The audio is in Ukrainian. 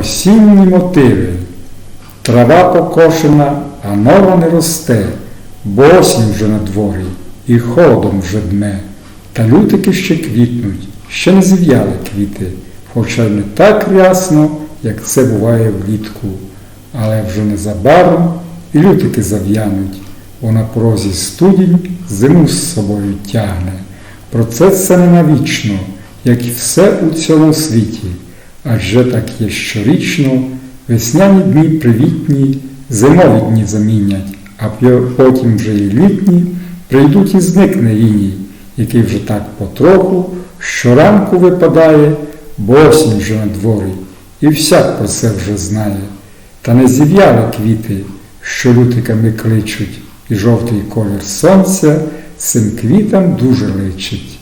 Осінні мотиви. Трава покошена, а нова не росте, бо осінь вже на дворі і холодом вже дме. Та лютики ще квітнуть, ще не зів'яли квіти, хоча й не так рясно, як це буває влітку. Але вже незабаром і лютики зав'януть, бо на порозі студінь зиму з собою тягне. Процес це не навічно, як і все у цьому світі, адже так є щорічно, весняні дні привітні, зимові дні замінять, а потім вже і літні прийдуть і зникне іній, який вже так потроху щоранку випадає, бо осінь вже на дворі, і всяк про це вже знає. Та не зів'яли квіти, що лютиками кличуть, і жовтий колір сонця цим квітам дуже личить.